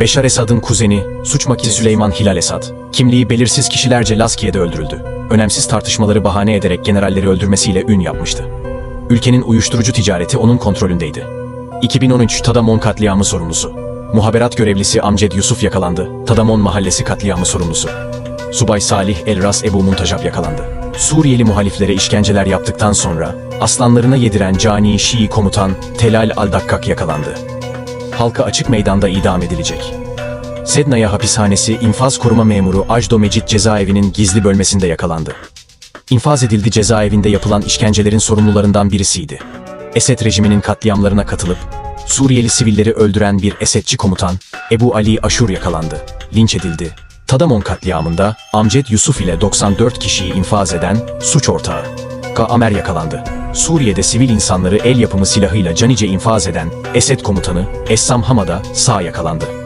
Beşar Esad'ın kuzeni, suç makinesi Süleyman Hilal Esad, kimliği belirsiz kişilerce Laskiye'de öldürüldü. Önemsiz tartışmaları bahane ederek generalleri öldürmesiyle ün yapmıştı. Ülkenin uyuşturucu ticareti onun kontrolündeydi. 2013 Tadamon katliamı sorumlusu. Muhaberat görevlisi Amced Yusuf yakalandı. Tadamon mahallesi katliamı sorumlusu. Subay Salih Elras Ebu Muntajab yakalandı. Suriyeli muhaliflere işkenceler yaptıktan sonra aslanlarına yediren cani Şii komutan Telal Aldakkak yakalandı. Halka açık meydanda idam edilecek. Sednaya hapishanesi infaz koruma memuru Ajdo Mecit cezaevinin gizli bölmesinde yakalandı. İnfaz edildi cezaevinde yapılan işkencelerin sorumlularından birisiydi. Esed rejiminin katliamlarına katılıp Suriyeli sivilleri öldüren bir Esedçi komutan Ebu Ali Aşur yakalandı. Linç edildi. Tadamon katliamında Amced Yusuf ile 94 kişiyi infaz eden suç ortağı Ka Amer yakalandı. Suriye'de sivil insanları el yapımı silahıyla canice infaz eden Esed komutanı Essam Hamada sağ yakalandı.